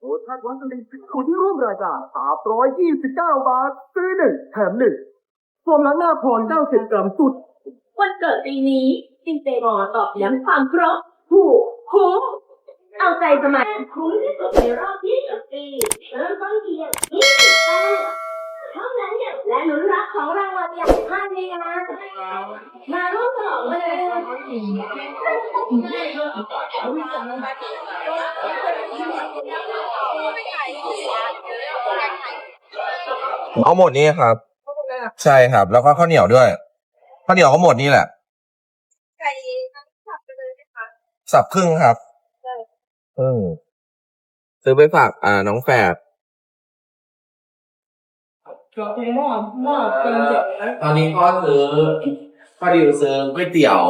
โอ้ท่านวันนี้คุณที่ร่วมรายการสามร้อยยี่สิบเก้าบาท ซื้อหนึ่งแถมหนึ่งโฟมล้างหน้าพรเก้าสิบกรัมสุด วันเกิดปีนี้จินเตมอตอบย้ำความเพรบถูกคุ้มเอาใจสมัครคุ้มที่สุดในรอบ20ปีเริ่มต้นเพียง20แต้ม ท่านั้นเนี่ยและลุ้นรับของรางวัลอย่างภายในงานมาร่วมฉลองเลยเอาหมดนี้ครับ ใช่ครับ แล้วก็ข้าวเหนียวด้วยข้าวเหนียวก็หมดนี่แหละไก่สับไปเลยไหมคะสับครึ่งครับครึ่งซื้อไปฝากอ่าน้องแฝด หม้อหม้อเป็นเด็กตอนนี้พ่อซื้อพ่อดิวซื้อก๋วยเตี๋ยว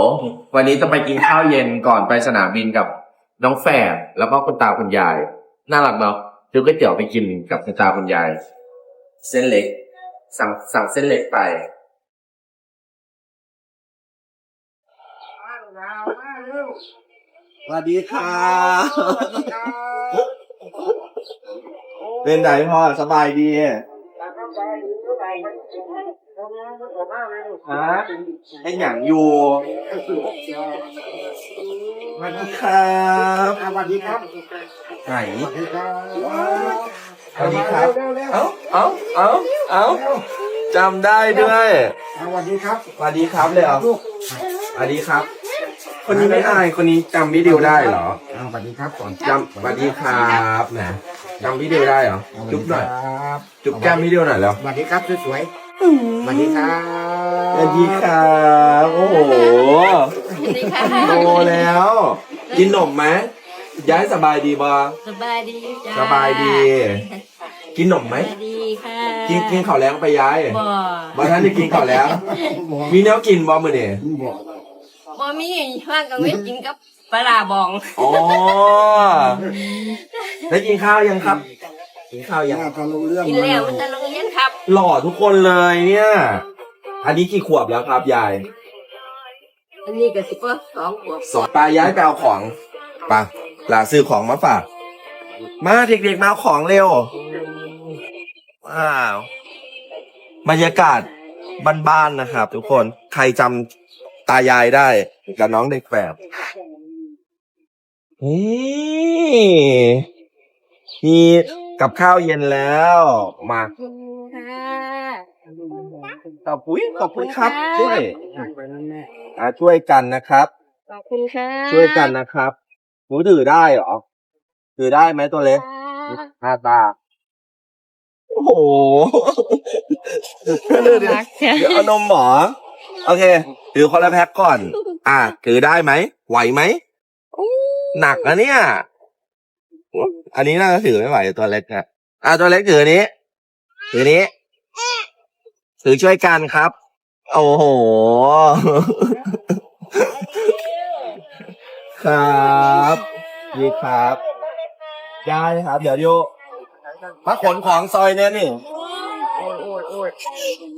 วันนี้จะไปกินข้าวเย็นก่อนไปสนามบินกับน้องแฝดแล้วก็คุณตาคุณยาย น่ารักเนาะซื้อก๋วยเตี๋ยวไปกินกับคุณตาคุณยาย เส้นเล็ก สั่งสั่งเส้นเล็กไป สวัสดีค่ะเป็นไงพ่อสบายดี ฮะเป็นอย่างอยู่สวัสดีครับสวัสดีครับไหนสวัสดีครับ เอ้าเอ้าเอ้าเอ้าจำได้ด้วยสวัสดีครับสวัสดีครับเลยเหรอสวัสดีครับ คนนี้ไม่อายคนนี้จำพี่ดิวได้เหรออ่าสวัสดีครับก่อนจำสวัสดีครับนะจำพี่ดิวได้เหรอจุ๊บหน่อยครับจุ๊บแก้มพี่ดิวหน่อยแล้วสวัสดีครับสวยๆสวัสดีครับสวัสดีครับโอ้โหสวัสดีค่ะโตแล้ว กินหนมไหมย้ายสบายดีบ่สบายดีจ้าสบายดี กินหนมไหมสบายดีค่ะกินกินข้าวแล้งไปย้ายบ่บ่ท่านได้กินข้าวแล้ว มีแนวกินบ่มื้อนี้บอก บ่มีว่างกับเวทกินกับปลาร้าบอง อ๋อได้กินข้าวยังครับกินข้าวยังน่าจะรู้เรื่องกินแล้วมันจะโรงเรียนครับ หล่อทุกคนเลยเนี่ย อันนี้กี่ขวบแล้วครับยายอันนี้ก็สิบสองขวบสองตายายไปเอาของไปะหลาซื้อของมาฝากมาเด็กๆมาเอาของเร็วว้าวบรรยากาศบ้านๆนะครับ ทุกคนใครจำ ตายายได้กับน้องเด็กแฝดนี่มีกับข้าวเย็นแล้ว มาค่ะขอบคุณขอบคุณครับขอบคุณครับ ช่วยอ่าช่วยกันนะครับขอบคุณค่ะช่วยกันนะครับหนูถือได้เหรอถือได้ไหมตัวเล็กหน้าตาโอ้โหรักค่ะเดี๋ยวเอานมหมอ โอเค ถือคนละแพ็คก่อน อะถือได้ไหม ไหวไหม หนักนะเนี่ย อันนี้น่าจะถือไม่ไหวตัวเล็กนะอะตัวเล็กถืออันนี้ ถือนนี้ ถือช่วยกันครับ โอ้โห ครับดีครับ ได้ครับ เดี๋ยวโยมาขนของซอยเนี่ยนี่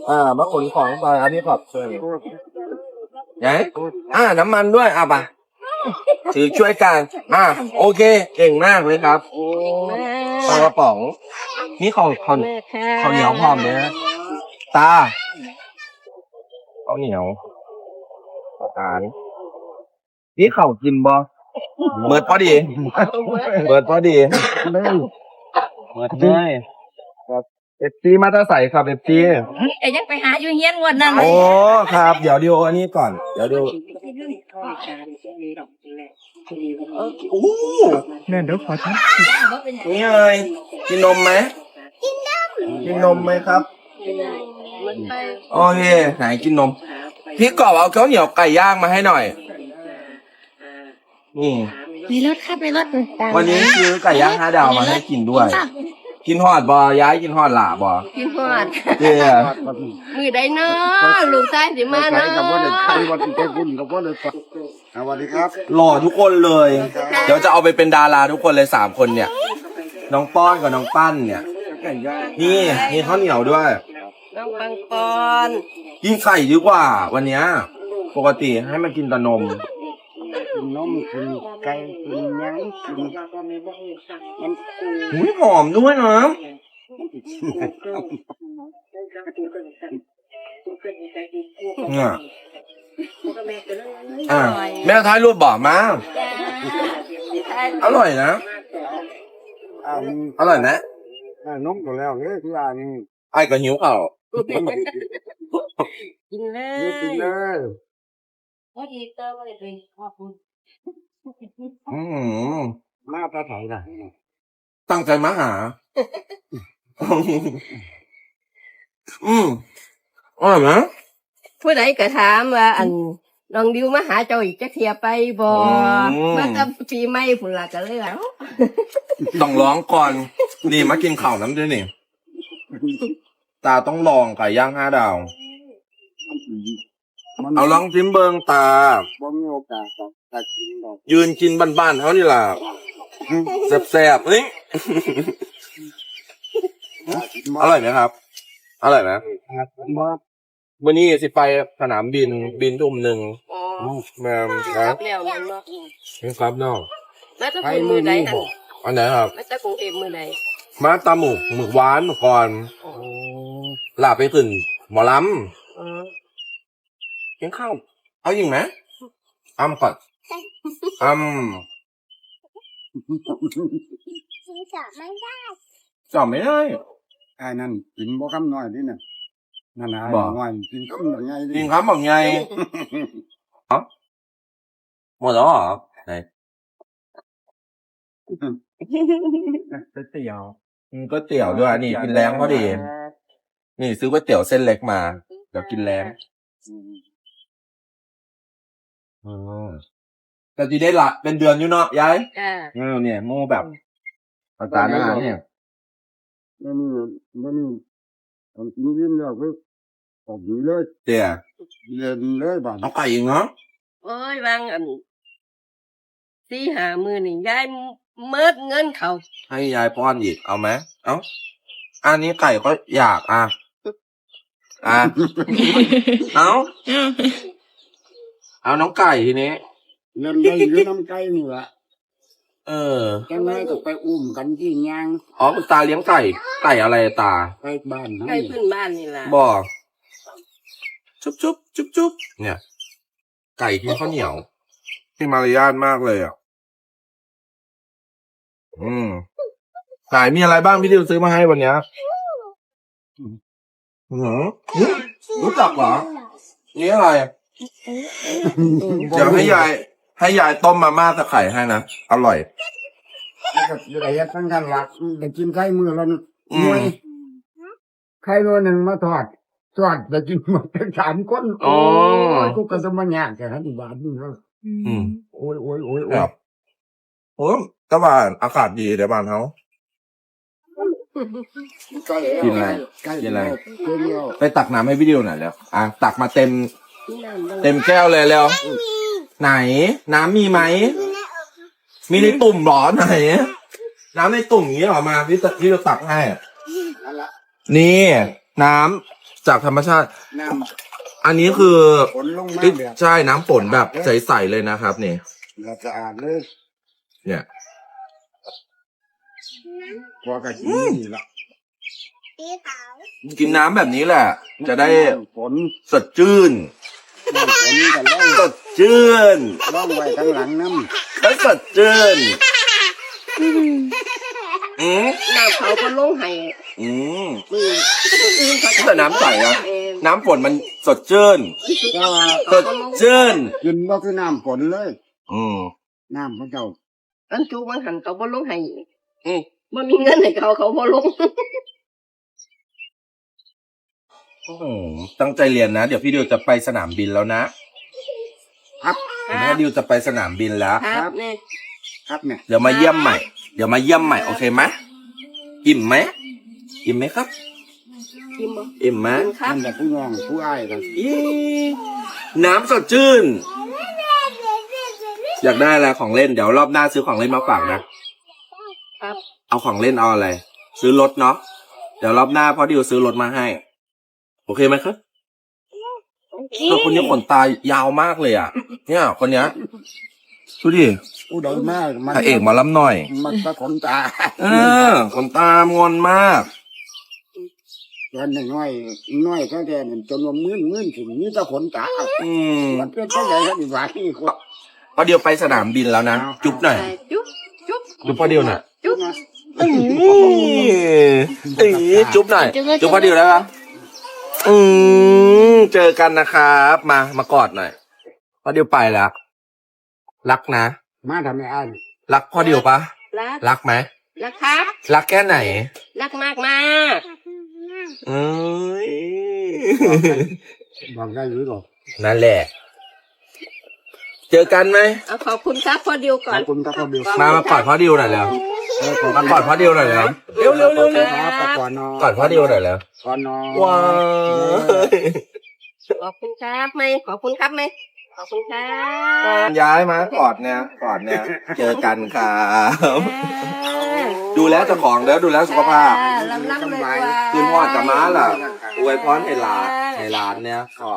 อ่ามาขนของซอยครับพี่ขอบช่วยไหนอ่าน้ำมันด้วยอะปะถือช่วยกันอ่าโอเค เก่งมากเลยครับปลากระป๋อง นี่ของข้าวข้าวเหนียวพร้อมเลยนะตาข้าวเหนียวตานี่นี่เขาวกินบ่เบิดพอดี เบิดพอดีเลยเบิดเลยครับ เอฟซีมาตาใส่ครับเอฟซีเอ้ยยังไปหาอยู่เฮียนวันนั้นโอ้ครับ เดี๋ยวดูอันนี้ก่อน เดี๋ยวดูโอ้แม่เดี๋ยวขอทักนี่เลยกินนมไหมกินนมกินนมไหมครับโอเคไหนกินนม พี่กรอบเอาข้าวเหนียวไก่ย่างมาให้หน่อยนี่ในรถครับในรถวันนี้ซื้อไก่ย่างห้าดาวมาให้กินด้วย กินหอดบอย้ายกินหอดหล่าบอกินหอดเจ้ามือใดเนาะลูกชายสิมาใครเนาะกับว่าเด็กใครวันที่แกคุณกับว่าเด็กสวัสดีครับ หล่อทุกคนเลย เดี๋ยวจะเอาไปเป็นดาราทุกคนเลยสามคนเนี่ย น้องป้อนกับน้องปั้นเนี่ย นี่มีข้าวเหนียวด้วย น้องปังปอน กินไข่ดีกว่า วันเนี้ย ปกติให้มันกินแต่นมกิ นนมกินไก่กินหยังกินมันอุ้ยหอมด้วยนะเนี่ยอะแม่ท้ายรูปบอกมา อร่อยนะ อ่าอร่อยนะอ่านมก็แล้วเลยคืออ่านี่ไอ้ก็หิวข้าว กินเลเยอะกินเลย พอดีเตอร์ว่าเลยขอบคุณ อืมมาตาไถน่ะตั้งใจมาหา อืมอร่อยนะผู้ใดก็ถามว่า อันน้องดิวมาหาเจ้าอีกจะเทียไปบ่อืมมากับปีใหม่พุ่นล่ะก็เลยว่าต้องร้องก่อนนี่มากินข้าวน้ำด้วยนี่ตาต้องลองไก่ย่างห้าดาวมันเอาลองชิมเบิงตาบ่มีโอกาสหรอกแต่กินดอก ยืนกินบ้านๆเขานี่ล่ะแซ่บๆนี่อร่อยไหมครับอร่อยไหมบ่วันนี้สิไปสนามบินบินทุ่มหนึ่งอ๋อแม่คครัรับบแล้วมันเนาะครับน้องมาจากไปกรุงมื้มืออใดนี้หั่นบ่อันไหนครับมาจากกรุงเทพมือใดมาตาหมูหมึกหวานก่อนลาไปขึ้นหมอลอ๋อำกินข้าวเอายิงไหมอ้ำก่อน อ้ำจอดไม่ได้ไอ้นั่นกินบ่คำน้อยนี่น่ะนั่นน่ะบ่น้อยกินคำน้อยไงจริงครับบอกไงอ๋อหมดแล้วเหรอไหนเตี๋ยวอืมก๋วยเตี๋ยวด้วยนี่กินแรงพอดี นี่ซื้อก๋วยเตี๋ยวเส้นเล็กมา เดี๋ยวกินแรงอืม แต่ที่ได้ละเป็นเดือนอยู่เนาะยายจ้าเออเนี่ยโม่แบบอาจารย์หน้าเนี่ยแล้วนี่แล้วนี่ตอนกินยิ้มแล้วก็ออกดีเลยเตี๋ยเรียนเลยบ้านเอาไก่อีกเนาะโอ้ยวางอันสี่หามือนี่ยายเมิดเงินเขา ให้ยายป้อนอีกเอาไหมเอาอันนี้ไก่ก็อยากอะอะเอาเอาน้องไก่ทีนี้ เรียนได้อยู่น้ำใจนี่ล่ะเออจังไงก็ไปอุ้มกันที่ยางอ๋อคุณตาเลี้ยงไก่ไก่อะไรตาไปบ้านใกล้ให้พื้นบ้านนี่ล่ะบอกจุ๊บจุ๊บจุ๊บจุ๊บเนี่ย ไก่กินข้าวเหนียวที่มารยาทมากเลยอะอืมไก่มีอะไรบ้างพี่ดิวซื้อมาให้วันเนี้ยอืมรู้จักเหรอนี่อะไรเดี๋ยวให้ยาย ให้ยายต้มมาม่าตะไคร่ให้นะ อร่อย แล้วก็อยู่ได้เฮ็ดทั้งกันหลักได้กินไข่มือละหอืมน่วยไข่ตัวหนึ่งมาทอดทอดได้กินหมดทั้งสามคนอ๋อโอ้ยกูก็จะมายากแค่ที่บ้านนี่เนาะอืม โอ้ยโอ้ยโอ้ยคโอ้ยรับโอ้ตะวันอากาศดีเดี๋ยวบ้านเขาไก่กินอะไรไก่กินอะไรเดียวไปตักน้ำให้พี่ดิวหน่อยแล้ว อะ ตักมาเต็มที่นั่นเลยเต็มแก้วเลยแล้ว ไหน น้ำมีไหม มีในตุ่มเหรอไหน น้ำในตุ่มอย่างนี้เหรอมาพี่ตะพี่จะตักให้นั่นละนี่ น้ำจากธรรมชาติ น้อันนี้คือำฝนลงมาเอ้ยแบบใช่น้ำฝนแบบใสๆเลยนะครับนี่แบบสะอาดเลยเนี่ยพอกะทินี่ละกินน้ำแบบนี้แหละ จะได้ฝนสดชื่นน้ำฝนกันล่องสด ชื่นล่องไว้ข้างหลังน้แล้วสดชื่นอืมน้ำเขาก็ลงให้อืมมือคนอื่นเขาจะแต่น้ำใสอะเองน้ำฝนมันสดชื่นำแต่ว่าสดชื่นกินบ่คือน้ำฝนเลย อืมน้ำพระเจ้าอันจูมันหันเขาบ่ลงให้อืมมันมีเงินให้เขาเขาบ่ลงโอ้โหตั้งใจเรียนนะ เดี๋ยวพี่ดิวจะไปสนามบินแล้วนะ ครับเดี๋ยวแม่ดิวจะไปสนามบินแล้ว ครับเนี่ยครับเนี่ยเดี๋ยวมาเยี่ยมใหม่ เดี๋ยวมาเยี่ยมใหม่โอเคไหมอิ่มไหมอิ่มไหมครับ กินบ่ อิ่มไหมกินครับนั่นแหละผู้น้องผู้อ้ายกันอีน้ำสดชื่น อยากได้อะไรของเล่นเดี๋ยวรอบหน้าซื้อของเล่นมาฝากนะครับ เอาของเล่นเอาอะไร ซื้อรถเนาะเดี๋ยวรอบหน้าพ่อดิวซื้อรถมาให้ โอเคไหมครับ เออคนนี้ขนตายาวมากเลยอะ เนี่ยคนเนี้ยดูดิผู้ใดมากมันพระเอกหมาล้ำหน่อย มันตะขนตาเออขนตามอนมาก ตอนน้อยๆน้อยแค่แต่มันจนว่ามื่นมื่นถึงนี่ตะขนตาอืมมันเป็นเท่าไหร่ครับอีกว่าที่คน พอเดียวไปสนามบินแล้วนะ จุ๊บหน่อย จุ๊บจุ๊บจุ๊บพอเดียวหน่อยจุ๊บตีจุ๊บหน่อย จุ๊บพอเดียวแล้วครับอืมเจ อกันนะครับ มามากอดหน่อยพอเดียวไปแล้วรักนะ มาทำไมอันรักพอเดียวปะรักรักไหมรักครับ รักแค่ไหน รักมากมากเอ้ยบอกได้หรือเปล่านั่นแหละ เจอกันไหมเอาขอบคุณครับพอเดียวก่ขออน บคุณครับพ่อเบลมามากอดพ่อดิวหน่อยแล้วเออขอบมากอดพ่อดิวหน่อยแล้วเร็วเร็วเร็วเร็วครับแต่ก่อนนอนกอดพ่อดิวหน่อยแล้วก่อนนอนว้าว ขอบคุณครับไหมขอบคุณครับไหมขอบคุณครับย้ายมากอดเนี่ยกอดเนี่ย เจอกันครับดูแลเจ้าของแล้วดูแลสุขภาพลำลำเลยคืนหอดกับม้าล่ะอวยพรให้หลานให้หลานเนี่ยขอ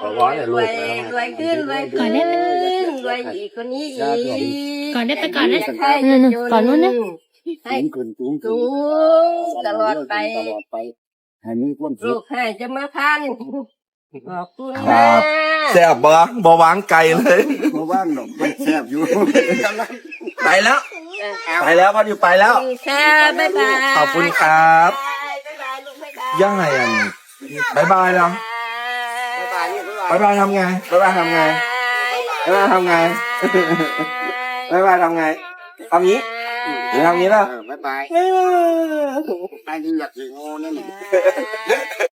ขอพรให้ลูรวกยนะรวยขึ้นรวยขึ้นรวยอีกคนนี้อีกก่อนได้ไปก่อนนะให้นั่นน่ะก่อนนู้นนะให้สูงขึ้นสูงขึ้สูนงตลอดไปตลอดไปให้มีความลูสุขกให้จะมาพัน ขอบคุณครันะบ แซ่บบ่บ่วางไก่เลยเพราะว่างดอกมันแซ่บอยู่ไปแล้ว ไปแล้วพ่อดิวไปแล้วแช่บ๊ายบายขอบคุณครับบ๊ายบายลูกบ๊ายบายย่าไงอะบายบายแล้วบ๊ายบายนี่บายบายทำไงบายบายทำไงบายบายทำไงบายบายทำไงทำนี้หรือทำนี้ล่ะ เออบ๊ายบายบ๊ายบายไอ้นี่อยากสิโง่นั่น